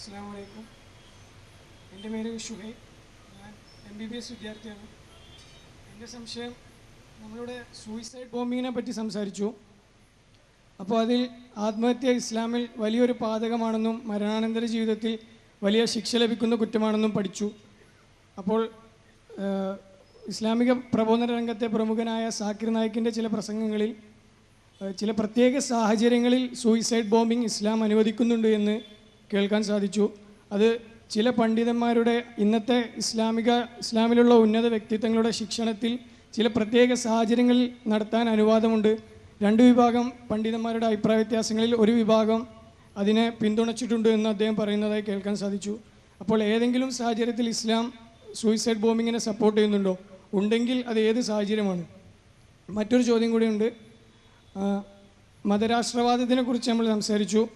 അസ്സാം വലൈക്കും എന്റെ പേര് ഷുഹൈബ് ഞാൻ എം ബി ബി എസ് വിദ്യാർത്ഥിയാണ്. എന്റെ സംശയം നമ്മളിവിടെ സൂയിസൈഡ് ബോംബിങ്ങിനെ പറ്റി സംസാരിച്ചു. അപ്പോൾ അതിൽ ആത്മഹത്യ ഇസ്ലാമിൽ വലിയൊരു പാതകമാണെന്നും മരണാനന്തര ജീവിതത്തിൽ വലിയ ശിക്ഷ ലഭിക്കുന്ന കുറ്റമാണെന്നും പഠിച്ചു. അപ്പോൾ ഇസ്ലാമിക പ്രബോധന രംഗത്തെ പ്രമുഖനായ സാക്കിർ നായിക്കിന്റെ ചില പ്രസംഗങ്ങളിൽ ചില പ്രത്യേക സാഹചര്യങ്ങളിൽ സൂയിസൈഡ് ബോംബിംഗ് ഇസ്ലാം അനുവദിക്കുന്നുണ്ട് എന്ന് കേൾക്കാൻ സാധിച്ചു. അത് ചില പണ്ഡിതന്മാരുടെ ഇന്നത്തെ ഇസ്ലാമിക ഇസ്ലാമിലുള്ള ഉന്നത വ്യക്തിത്വങ്ങളുടെ ശിക്ഷണത്തിൽ ചില പ്രത്യേക സാഹചര്യങ്ങളിൽ നടത്താൻ അനുവാദമുണ്ട്. രണ്ട് വിഭാഗം പണ്ഡിതന്മാരുടെ അഭിപ്രായ ഒരു വിഭാഗം അതിനെ പിന്തുണച്ചിട്ടുണ്ട് എന്ന് അദ്ദേഹം പറയുന്നതായി കേൾക്കാൻ സാധിച്ചു. അപ്പോൾ ഏതെങ്കിലും സാഹചര്യത്തിൽ ഇസ്ലാം സൂയിസൈഡ് ബോംബിങ്ങിനെ സപ്പോർട്ട് ചെയ്യുന്നുണ്ടോ? ഉണ്ടെങ്കിൽ അത് ഏത് സാഹചര്യമാണ്? മറ്റൊരു ചോദ്യം കൂടിയുണ്ട്. ആ, മതരാഷ്ട്രവാദത്തിനെ കുറിച്ച് നമ്മൾ സംസാരിച്ചു.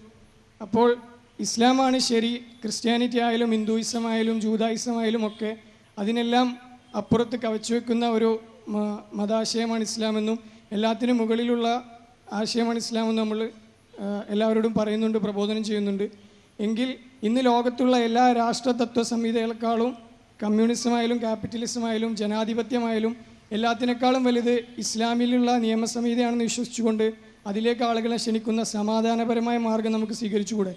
അപ്പോൾ ഇസ്ലാമാണ് ശരി. ക്രിസ്ത്യാനിറ്റി ആയാലും ഹിന്ദുയിസം ആയാലും ജൂതായിസം ആയാലും ഒക്കെ അതിനെല്ലാം അപ്പുറത്ത് കവച്ചു വെക്കുന്ന ഒരു മതാശയമാണ് ഇസ്ലാമെന്നും എല്ലാത്തിനും മുകളിലുള്ള ആശയമാണ് ഇസ്ലാമെന്ന് നമ്മൾ എല്ലാവരോടും പറയുന്നുണ്ട് പ്രബോധനം ചെയ്യുന്നുണ്ട്. എങ്കിൽ ഇന്ന് ലോകത്തുള്ള എല്ലാ രാഷ്ട്ര തത്വ സംഹിതകളെക്കാളും കമ്മ്യൂണിസമായാലും ക്യാപിറ്റലിസമായാലും ജനാധിപത്യമായാലും എല്ലാത്തിനേക്കാളും വലുത് ഇസ്ലാമിലുള്ള നിയമസംഹിതയാണെന്ന് വിശ്വസിച്ചുകൊണ്ട് അതിലേക്ക് ആളുകളെ ക്ഷണിക്കുന്ന സമാധാനപരമായ മാർഗം നമുക്ക് സ്വീകരിച്ചുകൂടെ?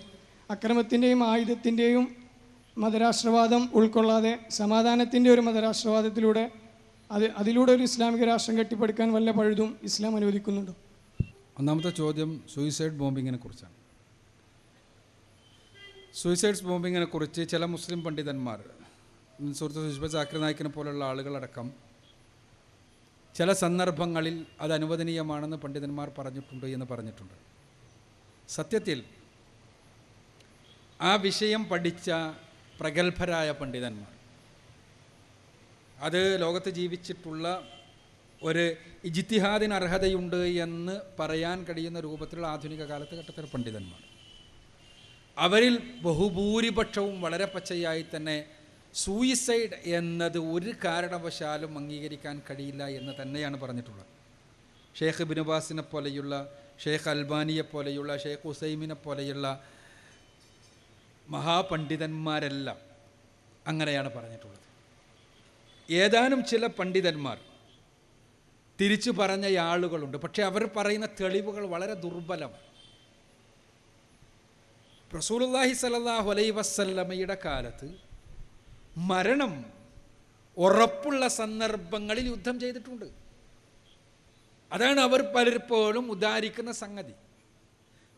അക്രമത്തിന്റെയും ആയുധത്തിന്റെയും മതരാഷ്ട്രവാദം ഉൾക്കൊള്ളാതെ സമാധാനത്തിന്റെ ഒരു മതരാഷ്ട്രവാദത്തിലൂടെ അത് അതിലൂടെ ഒരു ഇസ്ലാമിക രാഷ്ട്രം കെട്ടിപ്പടുക്കാൻ വല്ല പഴുതും ഇസ്ലാം അനുവദിക്കുന്നുണ്ടോ? ഒന്നാമത്തെ ചോദ്യം സൂയിസൈഡ് ബോംബിങ്ങിനെ കുറിച്ചാണ്. സൂയിസൈഡ്സ് ബോംബിങ്ങിനെ കുറിച്ച് ചില മുസ്ലിം പണ്ഡിതന്മാർ സുഹൃത്ത് സുഷ്മ ചാക്രി നായിക്കിനെ പോലുള്ള ആളുകളടക്കം ചില സന്ദർഭങ്ങളിൽ അത് അനുവദനീയമാണെന്ന് പണ്ഡിതന്മാർ പറഞ്ഞിട്ടുണ്ട് എന്ന് പറഞ്ഞിട്ടുണ്ട്. സത്യത്തിൽ ആ വിഷയം പഠിച്ച പ്രഗത്ഭരായ പണ്ഡിതന്മാർ. അത് ലോകത്ത് ജീവിച്ചിട്ടുള്ള ഒരു ഇജിത്തിഹാദിന് അർഹതയുണ്ട് എന്ന് പറയാൻ കഴിയുന്ന രൂപത്തിലുള്ള ആധുനിക കാലഘട്ടത്തിലെ പണ്ഡിതന്മാർ. അവരിൽ ബഹുഭൂരിപക്ഷവും വളരെ പച്ചയായി തന്നെ സൂയിസൈഡ് എന്നത് ഒരു കാരണവശാലും അംഗീകരിക്കാൻ കഴിയില്ല എന്ന് തന്നെയാണ് പറഞ്ഞിട്ടുള്ളത്. ഷേഖ് ബിനുബാസിനെ പോലെയുള്ള ഷേഖ് അൽബാനിയെ പോലെയുള്ള ഷേഖ് ഹുസൈമിനെ പോലെയുള്ള മഹാപണ്ഡിതന്മാരെല്ലാം അങ്ങനെയാണ് പറഞ്ഞിട്ടുള്ളത്. ഏതാനും ചില പണ്ഡിതന്മാർ തിരിച്ചു പറഞ്ഞ ആളുകളുണ്ട്. പക്ഷേ അവർ പറയുന്ന തെളിവുകൾ വളരെ ദുർബലമാണ്. റസൂലുല്ലാഹി സലല്ലാഹു അലൈഹി വസല്ലമയുടെ കാലത്ത് മരണം ഉറപ്പുള്ള സന്ദർഭങ്ങളിൽ യുദ്ധം ചെയ്തിട്ടുണ്ട്. അതാണ് അവർ പലപ്പോഴും ഉദാഹരിക്കുന്ന സംഗതി.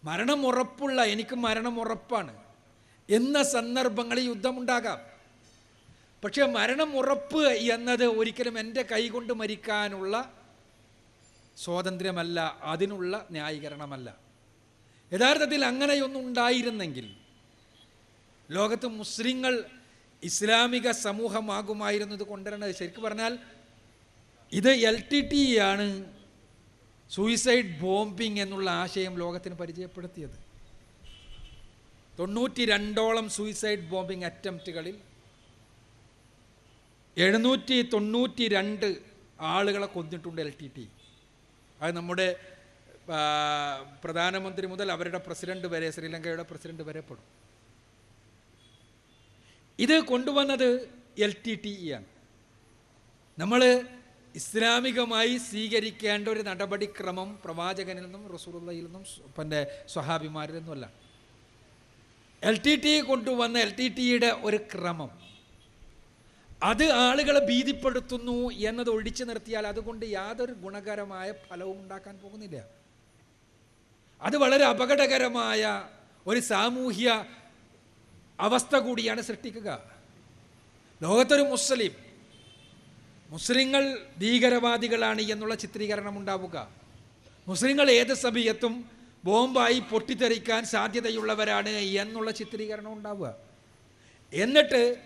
മരണം ഉറപ്പുള്ള എനിക്ക് മരണം ഉറപ്പാണ്. എന്ന സന്ദർഭങ്ങളിൽ യുദ്ധമുണ്ടാകാം. പക്ഷേ മരണം ഉറപ്പ് എന്നത് ഒരിക്കലും എന്റെ കൈകൊണ്ട് മരിക്കാനുള്ള സ്വാതന്ത്ര്യമല്ല അതിനുള്ള ന്യായീകരണമല്ല. യഥാർത്ഥത്തിൽ അങ്ങനെയൊന്നും ഉണ്ടായിരുന്നെങ്കിൽ ലോകത്ത് മുസ്ലിങ്ങൾ ഇസ്ലാമിക സമൂഹമാകുമായിരുന്നത് കൊണ്ടുവരേണ്ടത് ശരിക്കും പറഞ്ഞാൽ ഇത് എൽ ടി ടി ആണ് സൂയിസൈഡ് ബോംബിംഗ് എന്നുള്ള ആശയം ലോകത്തിന് പരിചയപ്പെടുത്തിയത്. തൊണ്ണൂറ്റി രണ്ടോളം സൂയിസൈഡ് ബോംബിംഗ് അറ്റംപ്റ്റുകളിൽ എഴുന്നൂറ്റി തൊണ്ണൂറ്റി രണ്ട് ആളുകളെ കൊന്നിട്ടുണ്ട് എൽ ടി ടി അത് നമ്മുടെ പ്രധാനമന്ത്രി മുതൽ അവരുടെ പ്രസിഡന്റ് വരെ ശ്രീലങ്കയുടെ പ്രസിഡന്റ് വരെ പെടും. ഇത് കൊണ്ടുവന്നത് എൽ ടി ടി ആണ്. നമ്മൾ ഇസ്ലാമികമായി സ്വീകരിക്കേണ്ട ഒരു നടപടിക്രമം പ്രവാചകനിൽ നിന്നും റസൂറുള്ളയിൽ നിന്നും പിന്നെ സ്വഹാബിമാരിൽ നിന്നുമല്ല. എൽ ടി ടി കൊണ്ടുവന്ന എൽ ടി ടിയുടെ ഒരു ക്രമം. അത് ആളുകളെ ഭീതിപ്പെടുത്തുന്നു എന്നത് ഒഴിച്ചു നിർത്തിയാൽ അതുകൊണ്ട് യാതൊരു ഗുണകരമായ ഫലവും ഉണ്ടാക്കാൻ പോകുന്നില്ല. അത് വളരെ അപകടകരമായ ഒരു സാമൂഹ്യ അവസ്ഥ കൂടിയാണ് സൃഷ്ടിക്കുക. ലോകത്തൊരു മുസ്ലിം മുസ്ലിങ്ങൾ ഭീകരവാദികളാണ് എന്നുള്ള ചിത്രീകരണം ഉണ്ടാവുക. മുസ്ലിങ്ങൾ ഏത് സമയത്തും ബോംബായി പൊട്ടിത്തെറിക്കാൻ സാധ്യതയുള്ളവരാണ് എന്നുള്ള ചിത്രീകരണം ഉണ്ടാവുക. എന്നിട്ട്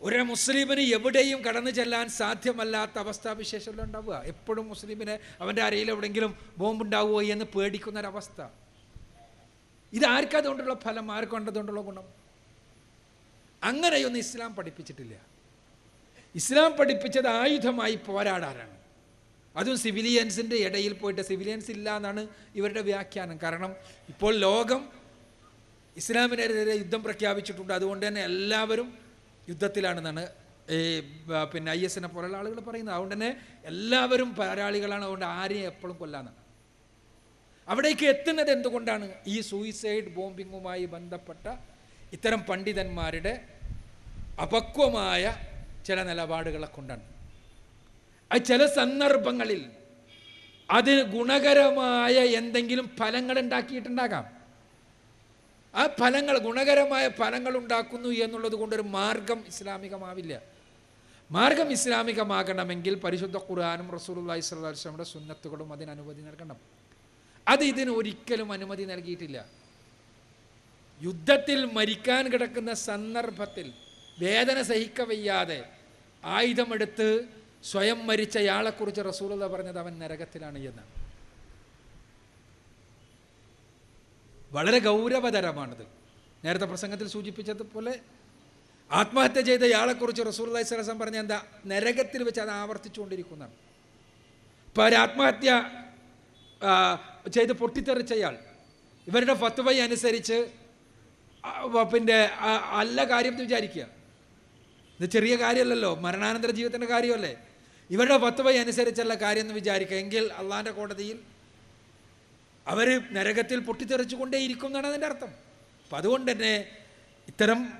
ഒരു മുസ്ലിമിന് എവിടെയും കടന്നു ചെല്ലാൻ സാധ്യമല്ലാത്ത അവസ്ഥാവിശേഷമല്ല ഉണ്ടാവുക. എപ്പോഴും മുസ്ലിമിന് അവന്റെ അരയിൽ എവിടെയെങ്കിലും ബോംബുണ്ടാവുമോ എന്ന് പേടിക്കുന്ന ഒരവസ്ഥ ഇത് ആർക്കതുകൊണ്ടുള്ള ഫലം? ആർക്കൊണ്ടതുകൊണ്ടുള്ള ഗുണം? അങ്ങനെയൊന്നും ഇസ്ലാം പഠിപ്പിച്ചിട്ടില്ല. ഇസ്ലാം പഠിപ്പിച്ചത് ആയുധമായി പോരാടാനാണ്. അതും സിവിലിയൻസിന്റെ ഇടയിൽ പോയിട്ട് സിവിലിയൻസ് ഇല്ല എന്നാണ് ഇവരുടെ വ്യാഖ്യാനം. കാരണം ഇപ്പോൾ ലോകം ഇസ്ലാമിനെതിരെ യുദ്ധം പ്രഖ്യാപിച്ചിട്ടുണ്ട്. അതുകൊണ്ട് തന്നെ എല്ലാവരും യുദ്ധത്തിലാണെന്നാണ് ഈ പിന്നെ ഐ എസിനെ പോലുള്ള ആളുകൾ പറയുന്നത്. അതുകൊണ്ട് തന്നെ എല്ലാവരും പോരാളികളാണ്. അതുകൊണ്ട് ആരെയും എപ്പോഴും കൊല്ലാന്നാണ് അവിടേക്ക് എത്തുന്നത് എന്തുകൊണ്ടാണ്? ഈ സൂയിസൈഡ് ബോംബിങ്ങുമായി ബന്ധപ്പെട്ട ഇത്തരം പണ്ഡിതന്മാരുടെ അപക്വമായ ചില നിലപാടുകളെ കൊണ്ടാണ്. അത് ചില സന്ദർഭങ്ങളിൽ അത് ഗുണകരമായ എന്തെങ്കിലും ഫലങ്ങൾ ഉണ്ടാക്കിയിട്ടുണ്ടാകാം. ആ ഫലങ്ങൾ ഗുണകരമായ ഫലങ്ങൾ ഉണ്ടാക്കുന്നു എന്നുള്ളത് കൊണ്ടൊരു മാർഗം ഇസ്ലാമികമാവില്ല. മാർഗം ഇസ്ലാമികമാകണമെങ്കിൽ പരിശുദ്ധ ഖുർആാനും അലൈഹി വസല്ലമയുടെ സുന്നത്തുകളും അതിന് അനുമതി നൽകണം. അത് ഇതിന് ഒരിക്കലും അനുമതി നൽകിയിട്ടില്ല. യുദ്ധത്തിൽ മരിക്കാൻ കിടക്കുന്ന സന്ദർഭത്തിൽ വേദന സഹിക്കവയ്യാതെ ആയുധമെടുത്ത് സ്വയം മരിച്ചയാളെക്കുറിച്ച് റസൂലുള്ള പറഞ്ഞത് അവൻ നരകത്തിലാണ് എന്ന്. വളരെ ഗൗരവതരമാണിത്. നേരത്തെ പ്രസംഗത്തിൽ സൂചിപ്പിച്ചതുപോലെ ആത്മഹത്യ ചെയ്ത ഇയാളെക്കുറിച്ച് റസൂൽ സ്വലം പറഞ്ഞ എന്താ? നരകത്തിൽ വെച്ച് അത് ആവർത്തിച്ചുകൊണ്ടിരിക്കുന്നതാണ്. ഇപ്പോൾ അവർ ആത്മഹത്യ ചെയ്ത് പൊട്ടിത്തെറിച്ചയാൾ ഇവരുടെ ഫത്വ അനുസരിച്ച് പിന്നെ അല്ല കാര്യം വിചാരിക്കുക. ഇത് ചെറിയ കാര്യമല്ലല്ലോ. മരണാനന്തര ജീവിതത്തിന്റെ കാര്യമല്ലേ? ഇവരുടെ പത്തുവ അനുസരിച്ചുള്ള കാര്യം എന്ന് വിചാരിക്കുക. എങ്കിൽ അള്ളാഹിന്റെ കോടതിയിൽ അവർ നരകത്തിൽ പൊട്ടിത്തെറിച്ചുകൊണ്ടേയിരിക്കും എന്നാണ് അതിന്റെ അർത്ഥം. അപ്പം അതുകൊണ്ട് തന്നെ ഇത്തരം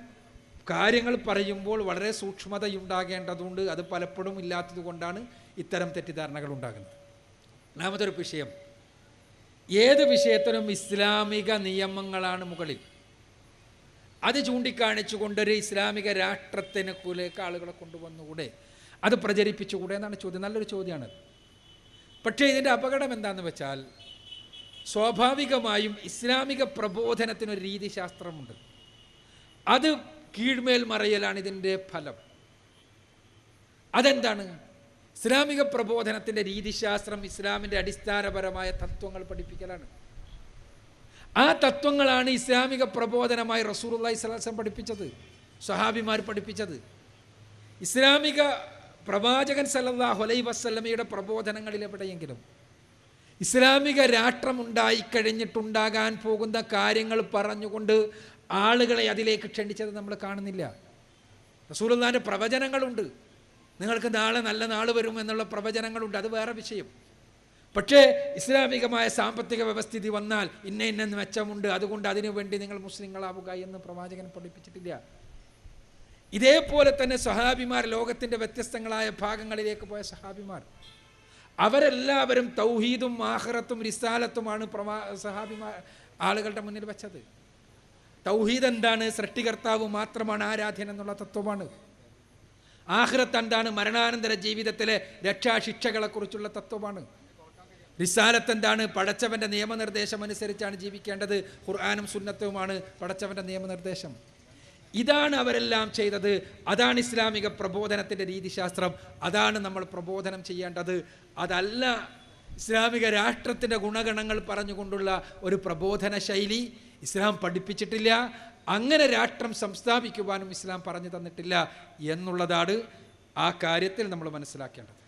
കാര്യങ്ങൾ പറയുമ്പോൾ വളരെ സൂക്ഷ്മതയുണ്ടാകേണ്ടതുണ്ട്. അത് പലപ്പോഴും ഇല്ലാത്തത് കൊണ്ടാണ് ഇത്തരം തെറ്റിദ്ധാരണകൾ ഉണ്ടാകുന്നത്. രണ്ടാമതൊരു വിഷയം. ഏത് വിഷയത്തിനും ഇസ്ലാമിക നിയമങ്ങളാണ് മുകളിൽ. അത് ചൂണ്ടിക്കാണിച്ചുകൊണ്ടൊരു ഇസ്ലാമിക രാഷ്ട്രത്തിന് കുലേക്ക് ആളുകളെ കൊണ്ടുവന്നുകൂടെ? അത് പ്രചരിപ്പിച്ചുകൂടെ എന്നാണ് ചോദ്യം. നല്ലൊരു ചോദ്യമാണ് പക്ഷേ ഇതിന്റെ അപകടം എന്താണെന്ന് വെച്ചാൽ സ്വാഭാവികമായും ഇസ്ലാമിക പ്രബോധനത്തിനൊരു രീതിശാസ്ത്രമുണ്ട്. അത് കീഴ്മേൽ മറയലാണ് ഇതിന്റെ ഫലം. അതെന്താണ്? ഇസ്ലാമിക പ്രബോധനത്തിന്റെ രീതിശാസ്ത്രം ഇസ്ലാമിന്റെ അടിസ്ഥാനപരമായ തത്വങ്ങൾ പഠിപ്പിക്കലാണ്. ആ തത്വങ്ങളാണ് ഇസ്ലാമിക പ്രബോധനമായി റസൂർ അള്ളഹി സ്വലാസം പഠിപ്പിച്ചത്. സ്വഹാബിമാർ പഠിപ്പിച്ചത്. ഇസ്ലാമിക പ്രവാചകൻ സല്ലല്ലാഹു അലൈഹി വസല്ലമയുടെ പ്രബോധനങ്ങളിൽ എവിടെയെങ്കിലും ഇസ്ലാമിക രാഷ്ട്രമുണ്ടായി കഴിഞ്ഞിട്ടുണ്ടാകാൻ പോകുന്ന കാര്യങ്ങൾ പറഞ്ഞുകൊണ്ട് ആളുകളെ അതിലേക്ക് ക്ഷണിച്ചത് നമ്മൾ കാണുന്നില്ല. റസൂലുല്ലാന്റെ പ്രവചനങ്ങളുണ്ട്. നിങ്ങൾക്ക് നാളെ നല്ല നാൾ വരും എന്നുള്ള പ്രവചനങ്ങളുണ്ട്. അത് വേറെ വിഷയം. പക്ഷേ ഇസ്ലാമികമായ സാമ്പത്തിക വ്യവസ്ഥിതി വന്നാൽ ഇന്ന ഇന്ന മെച്ചമുണ്ട്. അതുകൊണ്ട് അതിനു വേണ്ടി നിങ്ങൾ മുസ്ലിങ്ങളാവുക എന്ന് പ്രവാചകൻ പഠിപ്പിച്ചിട്ടില്ല. ഇതേപോലെ തന്നെ സഹാബിമാർ ലോകത്തിന്റെ വ്യത്യസ്തങ്ങളായ ഭാഗങ്ങളിലേക്ക് പോയ സഹാബിമാർ അവരെല്ലാവരും തൗഹീദും ആഹ്റത്തും റിസാലത്തുമാണ് പ്രവാ സഹാബിമാർ ആളുകളുടെ മുന്നിൽ വെച്ചത്. തൗഹീദ് എന്താണ്? സൃഷ്ടികർത്താവ് മാത്രമാണ് ആരാധ്യൻ എന്നുള്ള തത്വമാണ്. ആഹ്റത്ത് എന്താണ്? മരണാനന്തര ജീവിതത്തിലെ രക്ഷാശിക്ഷകളെക്കുറിച്ചുള്ള തത്വമാണ്. റിസാലത്ത് എന്താണ്? പടച്ചവന്റെ നിയമനിർദ്ദേശം അനുസരിച്ചാണ് ജീവിക്കേണ്ടത്. ഖുർആാനും സുന്നത്തുമാണ് പടച്ചവന്റെ നിയമനിർദ്ദേശം. ഇതാണ് അവരെല്ലാം ചെയ്തത്. അതാണ് ഇസ്ലാമിക പ്രബോധനത്തിന്റെ രീതിശാസ്ത്രം. അതാണ് നമ്മൾ പ്രബോധനം ചെയ്യേണ്ടത്. അതല്ല ഇസ്ലാമിക രാഷ്ട്രത്തിന്റെ ഗുണഗണങ്ങൾ പറഞ്ഞുകൊണ്ടുള്ള ഒരു പ്രബോധന ശൈലി ഇസ്ലാം പഠിപ്പിച്ചിട്ടില്ല. അങ്ങനെ രാഷ്ട്രം സംസ്ഥാപിക്കുവാനും ഇസ്ലാം പറഞ്ഞു തന്നിട്ടില്ല എന്നുള്ളതാണ് ആ കാര്യത്തിൽ നമ്മൾ മനസ്സിലാക്കേണ്ടത്.